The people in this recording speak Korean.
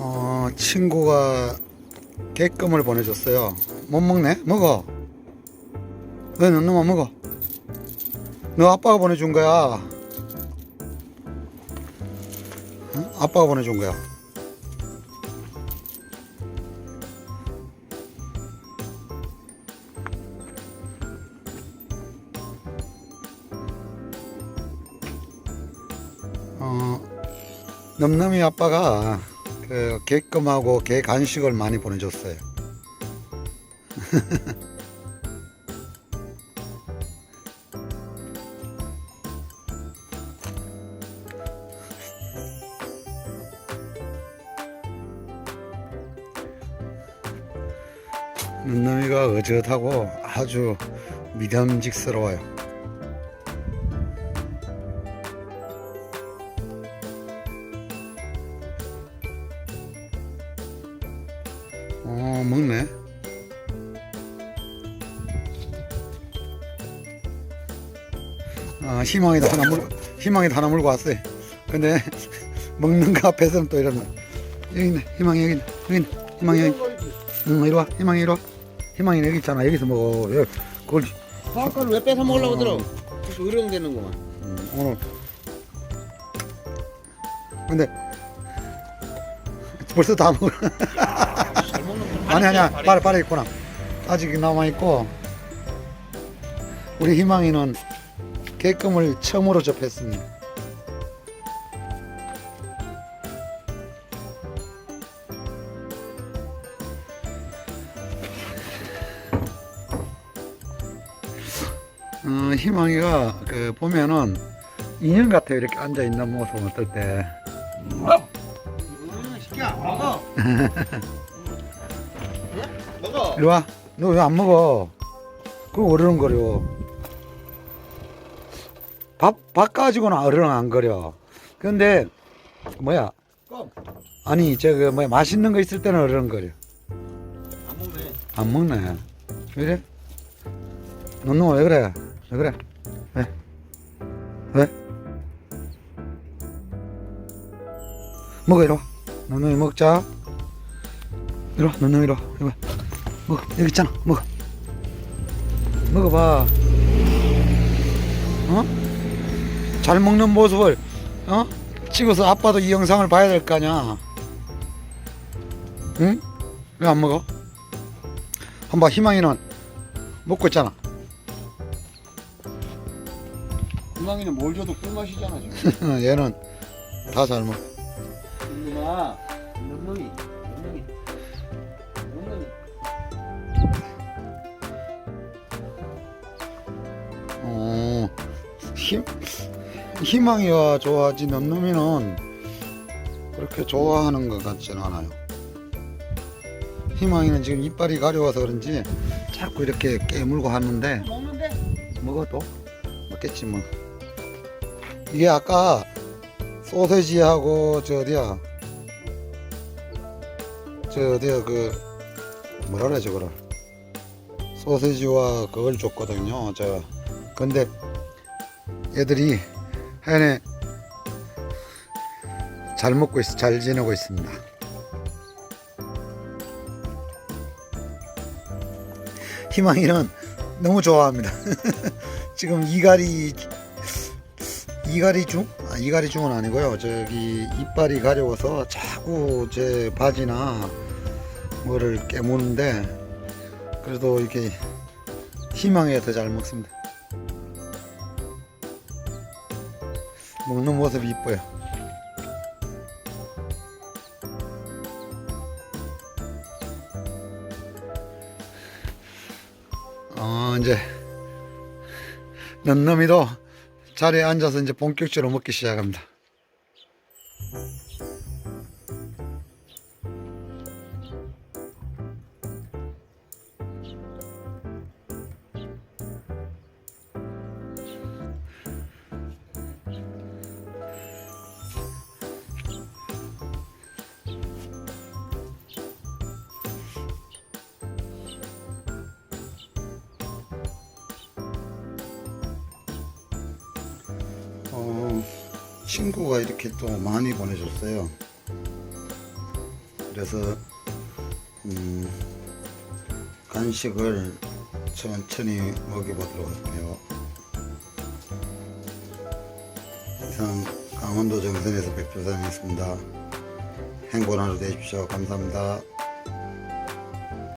어, 친구가 개껌을 보내줬어요. 못 먹네? 먹어. 왜못 먹어? 너 아빠가 보내준 거야. 응? 아빠가 보내준 거야. 어, 넘넘이 아빠가 그 개껌하고 개 간식을 많이 보내줬어요. 눈놈이가 어젓하고 아주 믿음직스러워요. 어, 먹네. 아, 희망이도 하나 물, 희망이도 하나 물고 왔어요. 근데 먹는 거 앞에서는 또 이러면 여기 있네, 희망이 여기 있네, 여기 있네, 희망이 여기. 응, 이리 와, 희망이 이리 와. 희망이 여기 있잖아. 여기서 먹어. 여기, 그걸 사과를 왜 뺏어 먹으려고 들어? 계속 의령되는구만. 음, 오늘 근데 벌써 다 먹어. 아니 아니야 발에 발에 있구나 아직 남아 있고 우리 희망이는 개껌을 처음으로 접했습니다. 어, 희망이가 그 보면은 인형 같아요 이렇게 앉아 있는 모습 어떨 때. 음, 시키야 먹어. 이리 와. 너 왜 안 먹어? 그거 어르렁거려. 밥, 밥 가지고는 어르렁 안 거려. 근데, 뭐야. 껌. 아니, 저거, 뭐야, 맛있는 거 있을 때는 어르렁거려. 안 먹네. 안 먹네. 왜 이래? 너너 왜 그래? 왜 그래? 왜? 왜? 먹어, 이리 와. 너너 먹자. 이리 와, 너너 이리 와. 이리 와. 먹어, 여기 있잖아. 먹어. 먹어봐. 어? 잘 먹는 모습을, 어? 찍어서 아빠도 이 영상을 봐야 될 거 아니야. 응? 왜 안 먹어? 한번 희망이는 먹고 있잖아. 희망이는 뭘 줘도 꿀맛이잖아 지금. 얘는 다 잘 먹어. 이놈 힘, 희망이가 좋아하지 넘넘이는 그렇게 좋아하는 것 같지는 않아요. 희망이는 지금 이빨이 가려워서 그런지 자꾸 이렇게 깨물고 하는데? 먹어도 먹겠지 뭐. 이게 아까 소세지하고 저 어디야 저 어디야 그 뭐라 그래 저거를 소세지와 그걸 줬거든요. 저 근데 애들이 하여간에 잘 먹고 있어 잘 지내고 있습니다. 희망이는 너무 좋아합니다. 지금 이갈이 이갈이 중? 아, 이갈이 중은 아니고요. 저기 이빨이 가려워서 자꾸 제 바지나 뭐를 깨무는데 그래도 이렇게 희망에 더 잘 먹습니다. 먹는 모습이 이뻐요. 어, 이제 넘넘이도 자리에 앉아서 이제 본격적으로 먹기 시작합니다. 어, 친구가 이렇게 또 많이 보내줬어요. 그래서 음, 간식을 천천히 먹여보도록 할게요. 이상 강원도 정선에서 백조산이었습니다. 행복한 하루 되십시오. 감사합니다.